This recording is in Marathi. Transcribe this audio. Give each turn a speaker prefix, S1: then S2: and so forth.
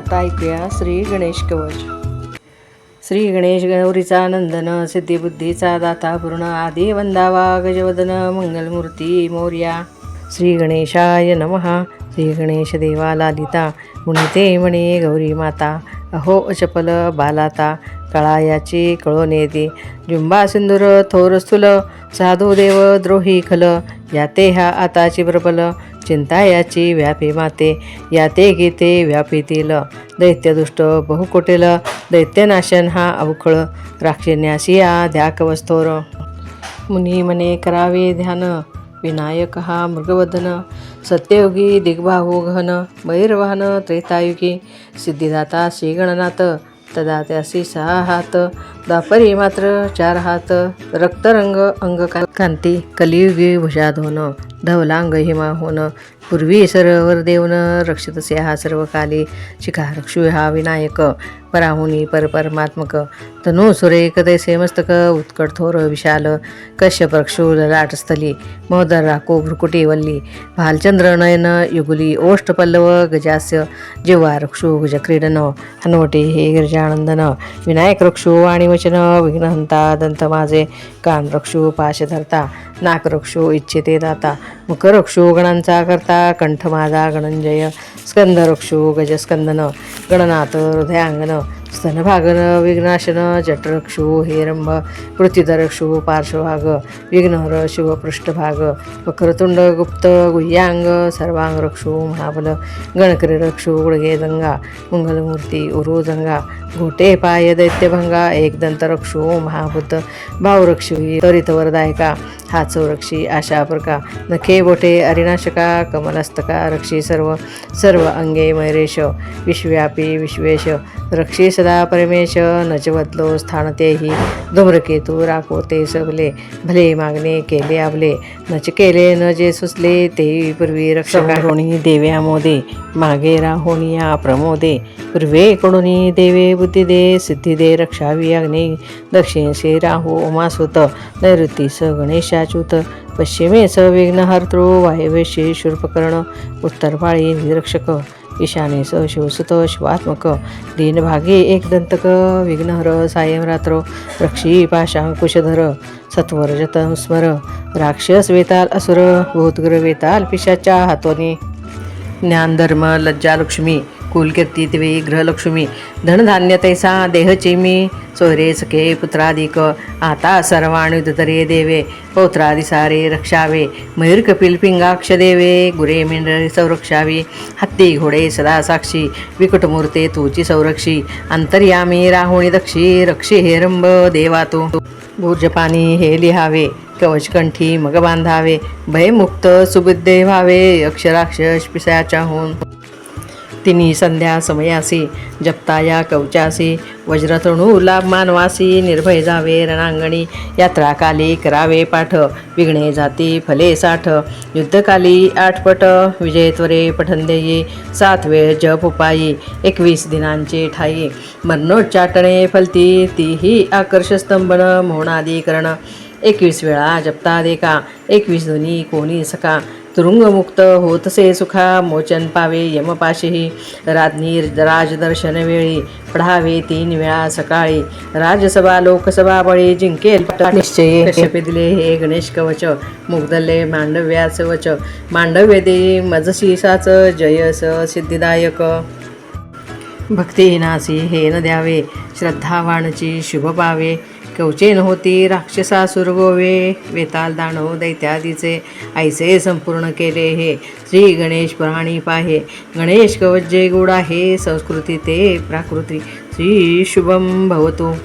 S1: आता ऐकूया. श्री गणेश कवच. श्री गणेश गौरीचा नंदन सिद्धिबुद्धीचा दाता पूर्ण आदी वंदावा गजवदन मंगलमूर्ती मोर्या. श्री गणेशाय नमः. श्री गणेश देवा लालिता गुणिते म्हणे गौरी माता. अहो अचपल बालाता. कळायाची कळून येते जुंबा सिंदूर थोर स्थूल. साधू देव द्रोही खल. याते ह्या आताची प्रबल. चिंता याची व्यापी माते. याते गीते व्यापीतील दैत्यदुष्ट बहुकोटेल. दैत्यनाशन हा अवखळ. राक्षिण्यासिया ध्याकवस्तोर. मुनी मने करावे ध्यान. विनायक हा मृगवदन. सत्ययुगी दिग्बाहू घन. बैरवाहन त्रेतायुगी. सिद्धिदाता श्रीगणनाथ. तदा त्यासी सहा हात दापरी मात्र चार हात रक्तरंग अंग कांती कलियुगी भुषाधोन धवलांग हिमा होणं पूर्वी सर्वर देवन रक्षितसे हा सर्व काली शिखा रक्षु हा विनायक पराहुनी परपरमात्मक तनु सुरेख तैसे मस्तक उत्कट थोर विशाल कश्यप रक्षु ललाटस्थली मोदर राको भ्रुकुटी वल्ली भालचंद्र नयन युगुली ओष्ठ पल्लव गजास्य जिवा रक्षु गजक्रीडन हनवटे हे गिरजानंदन विनायक रक्षु आणि वचन विघ्नहंता दंत माझे कान रक्षु पाश धरता नाक रक्षु इच्छिते दाता मुख रक्षु गणांचा करता कंठ माझा गणंजय स्कंद रक्षु गजस्कंदन गणनाथ हृदयांगन स्तनभागन विघ्नाशन जठरक्षु हेरंभ कृतिधरक्षु पार्श्वभाग विघ्नहर शिवपृष्ठभाग वक्रतुंड गुप्त गुह्यांग सर्वांगरक्षु महाबल गणकरी रक्षु दंगा मंगलमूर्ती उरुदंगा घोटे पाय दैत्यभंगा एकदंतरक्षु महाभूत भावरक्षी त्वरितवरदायका हात संरक्षी आशा प्रका नखे बोटे अरिनाशका कमलस्तका रक्षी सर्व सर्व अंगे मैरेश विश्वव्यापी विश्वेश रक्षी सदा परमेश नजवदलो स्थानतेही धूम्रकेतू राखोते सबले भले मागणे केले आपले. नच केले न जे सुचले तेही पूर्वी रक्षका देवे देव्या मोदे मागे राहोनिया प्रमोदे. पूर्वे कडुनी देवे बुद्धी दे सिद्धी दे रक्षावी अग्नी दक्षिणेशी राहू उमासुत नैऋतीस गणेशाच्युत. पश्चिमेस विघ्नहर्तृ वायव्यशी शूर्पकर्ण. उत्तरपाळी निरक्षक. ईशानेस शिवसुत शिवात्मक. दीनभागे एकदंतक विघ्नहर सायं रात्रो रक्षी पाशांकुशधर सत्वर जतन स्मर राक्षस वेताल असुर भूतग्र वेताल पिशाच्या हातोनी. ज्ञानधर्म लज्जा लक्ष्मी कुलकीर्ती दिवे ग्रहलक्ष्मी धनधान्य तैसा देहची मी सोयरे सखे पुत्राधिक आता सर्वाणुदरे देवे पौत्रादि सारे रक्षावे मयूर कपिल पिंगाक्ष देवे गुरे मेंढरे संरक्षावी हत्ती घोडे सदा साक्षी विकटमूर्ते तुची संरक्षी अंतर्यामी राहुणी दक्षी रक्षी हेरंब देवा तू. भूर्जपानी हे लिहावे कवचकंठी मग बांधावे भयमुक्त सुबुद्धे व्हावे अक्षराक्षस पिसाच्याहून तिनी संध्या समयासी जपताया कवचासी वज्रतणू लाभ मानवासी निर्भय जावे रणांगणी यात्राकाली करावे पाठ विघ्ने जाती फले साठ युद्धकाली आठपट विजयत्वरे पठंदेयी सात वेळ जप उपायी एकवीस दिनांचे ठाई मरणोच्चाटणे फलती तीही आकर्षस्तंभन मोहनादिकरण एकवीस वेळा जपता देका एकवीस ध्वनी कोणी सका तुरुंगमुक्त होतसे सुखा मोचन पावे यमपाशीही राज्ञी राजदर्शन वेळी पढावे तीन वेळा सकाळी. राजसभा लोकसभा बळी जिंकेल निश्चय. दिले हे गणेश कवच मुग्धले मांडव्याच वच. मांडव्य दे मजशीसाच जयस सिद्धिदायक. भक्तिहीनासी हे न द्यावे श्रद्धावाणची शुभ पावे. कवचेन होती राक्षसासुर गोवे वेताल दानव दैत्यादीचे ऐसे संपूर्ण केले हे. श्री गणेश प्राणी पाहे. गणेश कवच जे गुड आहे संस्कृती ते प्राकृती. श्री शुभम भवतो.